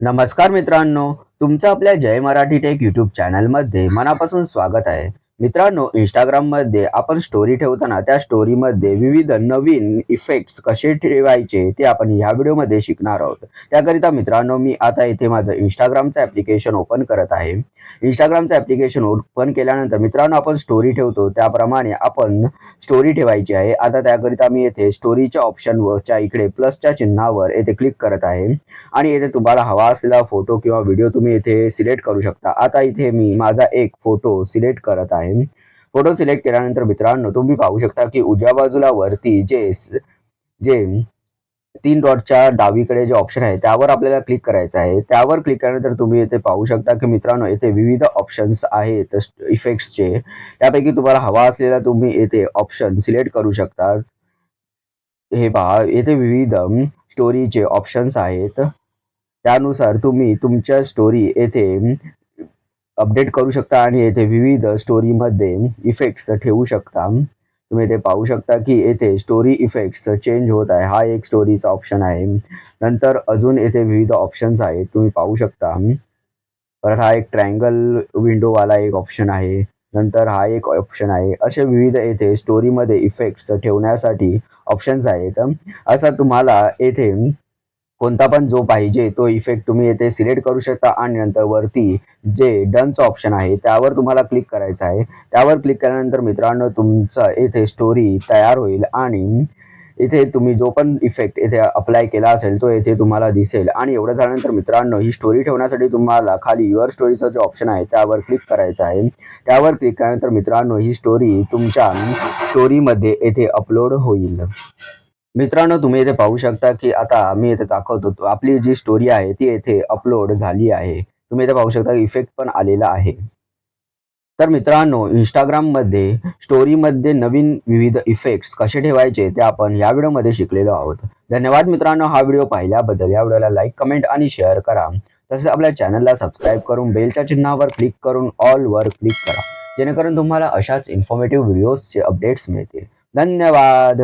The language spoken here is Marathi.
नमस्कार मित्रांनो तुमचं आपल्या जय मराठी टेक यूट्यूब चॅनलमध्ये मनापासून स्वागत आहे. मित्रांनो इंस्टाग्राममध्ये आपण स्टोरी ठेवताना त्या स्टोरीमध्ये विविध नवीन इफेक्ट्स कसे ठेवायचे ते आपण ह्या व्हिडिओमध्ये शिकणार आहोत. त्याकरिता मित्रांनो मी आता इथे माझं इंस्टाग्रामचं ॲप्लिकेशन ओपन करत आहे. इंस्टाग्रामचं ॲप्लिकेशन ओपन केल्यानंतर मित्रांनो आपण स्टोरी ठेवतो. त्याप्रमाणे आपण स्टोरी ठेवायची आहे. आता त्याकरिता मी येथे स्टोरीच्या ऑप्शनवरच्या इकडे प्लसच्या चिन्हावर येथे क्लिक करत आहे. आणि येथे तुम्हाला हवा असलेला फोटो किंवा व्हिडिओ तुम्ही इथे सिलेक्ट करू शकता. आता इथे मी माझा एक फोटो सिलेक्ट करत आहे. फोटो सिलेक्ट केल्यानंतर मित्रांनो तुम्ही पाहू शकता की उजव्या बाजूला वरती जे जे तीन डॉटच्या डावीकडे जे ऑप्शन आहे त्यावर आपल्याला क्लिक करायचं आहे. त्यावर क्लिक केल्यानंतर तुम्ही येथे पाहू शकता की मित्रांनो येथे विविध ऑप्शन्स आहेत इफेक्ट्सचे त्यापैकी तुम्हाला हवा असलेला तुम्ही येथे ऑप्शन सिलेक्ट करू शकता. हे पहा येथे विविध स्टोरीचे ऑप्शन्स आहेत. त्यानुसार तुम्ही तुमच्या स्टोरी येथे अपडेट करू शकता आणि येथे विविध स्टोरीमध्ये इफेक्ट्स ठेवू शकता. तुम्ही येथे पाहू शकता की येथे स्टोरी इफेक्ट्स चेंज होत आहे. हा एक स्टोरीचा ऑप्शन आहे. नंतर अजून येथे विविध ऑप्शन्स आहेत. तुम्ही पाहू शकता. परत हा एक ट्रायंगल विंडोवाला एक ऑप्शन आहे. नंतर हा एक ऑप्शन आहे. असे विविध येथे स्टोरीमध्ये इफेक्ट्स ठेवण्यासाठी ऑप्शन्स आहेत. असा तुम्हाला येथे कोणता पण जो पाहिजे तो इफेक्ट तुम्ही येथे सिलेक्ट करू शकता आणि नंतर वरती जे डनचं ऑप्शन आहे त्यावर तुम्हाला क्लिक करायचं आहे. त्यावर क्लिक केल्यानंतर मित्रांनो तुमचा येथे स्टोरी तयार होईल आणि इथे तुम्ही जो पण इफेक्ट येथे अप्लाय केला असेल तो येथे तुम्हाला दिसेल. आणि एवढं झाल्यानंतर मित्रांनो ही स्टोरी ठेवण्यासाठी तुम्हाला खाली युअर स्टोरीचं जे ऑप्शन आहे त्यावर क्लिक करायचं आहे. त्यावर क्लिक केल्यानंतर मित्रांनो ही स्टोरी तुमच्या स्टोरीमध्ये येथे अपलोड होईल. मित्रांनो तुम्ही इथे पाहू शकता की आता मी इथे दाखवतो आपली जी स्टोरी आहे ती येथे अपलोड झाली आहे. तुम्ही इथे पाहू शकता इफेक्ट पण आलेला आहे. तर मित्रांनो इंस्टाग्राममध्ये स्टोरीमध्ये नवीन विविध इफेक्ट्स कसे ठेवायचे ते आपण या व्हिडिओमध्ये शिकलेलो आहोत. धन्यवाद मित्रांनो हा व्हिडिओ पाहिल्याबद्दल. या व्हिडिओला लाईक कमेंट आणि शेअर करा. तसेच आपल्या चॅनलला सबस्क्राईब करून बेलच्या चिन्हावर क्लिक करून ऑलवर क्लिक करा. जेणेकरून तुम्हाला अशाच इन्फॉर्मेटिव्ह व्हिडिओजचे अपडेट्स मिळतील. धन्यवाद!